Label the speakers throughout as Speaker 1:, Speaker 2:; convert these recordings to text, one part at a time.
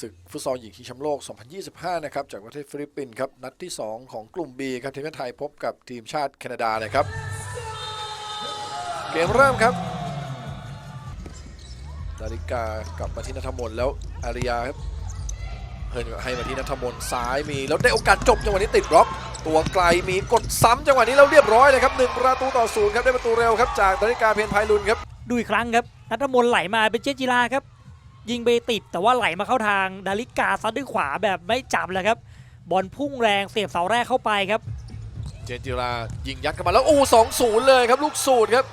Speaker 1: ศึกฟุตซอลหญิงชิงแชมป์โลก 2025 นะครับ จากประเทศฟิลิปปินส์ครับ นัดที่ 2 ของกลุ่ม B ครับ ทีมชาติไทยพบกับทีมชาติแคนาดาเลยครับ เกมเริ่มครับดาริกากลับมาที่นัทมน์แล้วอาริยาครับเฮิร์นให้มาที่นัทมน์ซ้ายมี แล้วได้โอกาสจบจังหวะนี้ติดบล็อก ตัวไกลมีกดซ้ำจังหวะนี้แล้วเรียบร้อยเลยครับหนึ่งประตูต่อศูนย์ครับได้ประตูเร็วครับจากดาริกาเพนไพลุนครับ
Speaker 2: ดูอีกครั้งครับนัทมน์ไหลมาเป็นเจจิราครับ ยิงไปติดแต่ว่าไหลมาเข้าทางดาริกาซัดด้วยขวาแบบไม่จับเลยครับ บอลพุ่งแรงเสียบเสาแรกเข้าไปครับ
Speaker 1: เจนจิรายิงยัดเข้ามาแล้วโอ้สองศูนย์เลยครับลูกสูตรครับ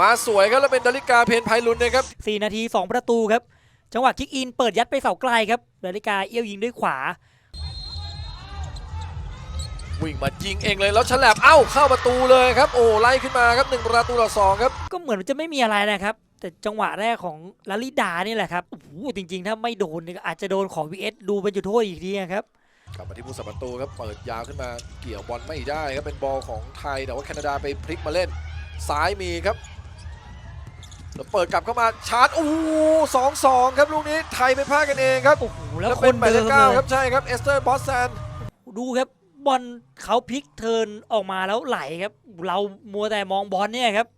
Speaker 1: มาสวยครับแล้วเป็นดาริกาเพนไพลุนนะครับ
Speaker 2: 4นาที 2 ประตูครับ จังหวะคิกอินเปิดยัดไปเสาไกลครับดาริกาเอี้ยวยิงด้วยขวา
Speaker 1: วิ่งมายิงเองเลยแล้วฉลับเอ้าเข้าประตูเลยครับโอ้ไล่ขึ้นมาครับหนึ่งประตูต่อสองครับ
Speaker 2: ก็เหมือนจะไม่มีอะไรนะครับ แต่จังหวะแรกของลาลิดานี่แหละครับโอ้โหจริง ๆ ถ้าไม่โดนเนี่ยอาจจะโดนของ VS ดูเป็นจุดโทษอีกทีครับ
Speaker 1: กลับมาที่ผู้สัประตูครับเปิดยาวขึ้นมาเกี่ยวบอลไม่ได้ครับเป็นบอลของไทยแต่ว่าแคนาดาไปพลิกมาเล่นซ้ายมีครับแล้วเปิดกลับเข้ามาชาร์จโอ้สองสองครับลูกนี้ไทยไม่พลาดกันเองครับ
Speaker 2: โอ้โหแล้ว
Speaker 1: แล้ว
Speaker 2: ค
Speaker 1: เป็น
Speaker 2: น
Speaker 1: หมายเล
Speaker 2: เดิ
Speaker 1: ข
Speaker 2: ม
Speaker 1: เก้า
Speaker 2: เลย
Speaker 1: ครับใช่ครับเอสเตอร์บอสแซน
Speaker 2: ดูครับบอลเขาพลิกเทิร์นออกมาแล้วไหลครับ เรามัวแต่มองบอลเนี่ยครับ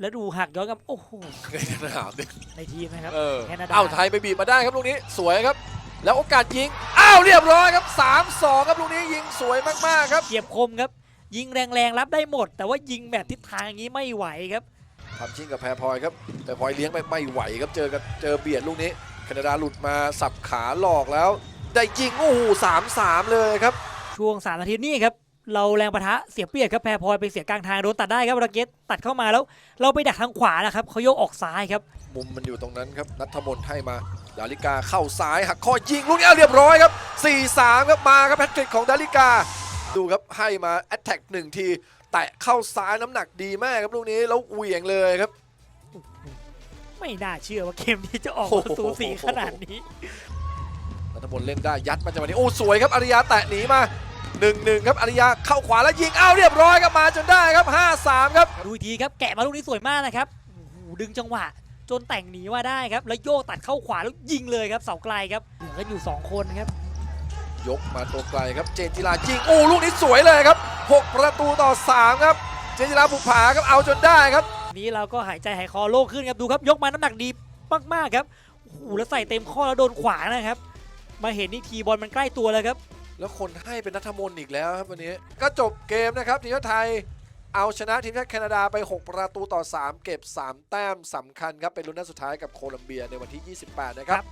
Speaker 2: แล้วดูหักย้อนกลับโอ้โห
Speaker 1: ในสนามเนี่ย
Speaker 2: ในทีมนะครับ
Speaker 1: เออ
Speaker 2: แคนาดา
Speaker 1: เอ้าไทยไปบีบมาได้ครับลูกนี้สวยครับ แล้วโอกาสยิงอ้าวเรียบร้อยครับ 3-2 ครับลูกนี้ยิงสวยมากๆครับ
Speaker 2: เกียบคมครับ ยิงแรงๆรับได้หมด แต่ว่ายิงแบบทิศทางอย่างนี้ไม่ไหวครับ
Speaker 1: ทำชิงกับแพรพลอยครับ แต่พลอยเลี้ยงไปไม่ไหวครับเจอกับเจอเบียดลูกนี้แคนาดาหลุดมาสับขาหลอกแล้ว ได้ยิงโอ้โหสามสามเลยครับ
Speaker 2: ช่วง3นาทีนี่ครับ เราแรงปะทะเสียเปรียบครับแพรพลอยไปเสียกลางทางโดนตัดได้ครับราเกตตัดเข้ามาแล้ว เราไปดักทางขวานะครับเขาโยกออกซ้ายครับ
Speaker 1: มุมมันอยู่ตรงนั้นครับนัทมนต์ให้มาดาริกาเข้าซ้ายหักข้อยิงลูกนี้เอาเรียบร้อยครับ 4-3 ครับมาครับแพทริกของดาริกา ดูครับให้มาแอตแทกหนึ่งทีแตะเข้าซ้ายน้ำหนักดีมากครับลูกนี้แล้วเหวี่ยงเลยครับ
Speaker 2: ไม่น่าเชื่อว่าเกมนี้จะออก
Speaker 1: โอ้
Speaker 2: มา
Speaker 1: โห
Speaker 2: สูสีขนาดนี้
Speaker 1: นัทมนต์เล่นได้ยัดมาจังหวะนี้โอ้สวยครับอาริยาแตะหนีมา 1นหนึ่งครับอาริยาเข้าขวาแล้วยิงอ้าวเรียบร้อยครับมาจนได้ครับ 5-3 ครับ
Speaker 2: ดูอีกทีครับแกะมาลูกนี้สวยมากนะครับโอ้โหดึงจังหวะ จนแต่งหนีมาได้ครับ แล้วโยกตัดเข้าขวาแล้วยิงเลยครับเสาไกลครับเหลือกันอยู่ 2 คนครับ
Speaker 1: ยกมาตัวไกลครับ เจนจิรายิงโอ้ลูกนี้สวยเลยครับ 6 ประตูต่อ 3 ครับ เจนจิราบุกผาครับเอาจนได้ครับ
Speaker 2: นี้เราก็หายใจหายคอโล่งขึ้นครับดูครับ ยกมาน้ำหนักดีมากๆครับโอ้โหแล้วใส่เต็มข้อแล้วโดนขวานะครับ มาเห็นนี่ทีบอลมันใกล้ตัวแล้วครับ
Speaker 1: แล้วคนให้เป็นนัทมนอีกแล้วครับวันนี้ ก็จบเกมนะครับทีมชาติไทยเอาชนะทีมชาติแคนาดาไป 6 ประตูต่อ 3 เก็บ 3 แต้มสำคัญครับเป็นลุ้นนัดสุดท้ายกับโคลัมเบียในวันที่ 28 นะครับ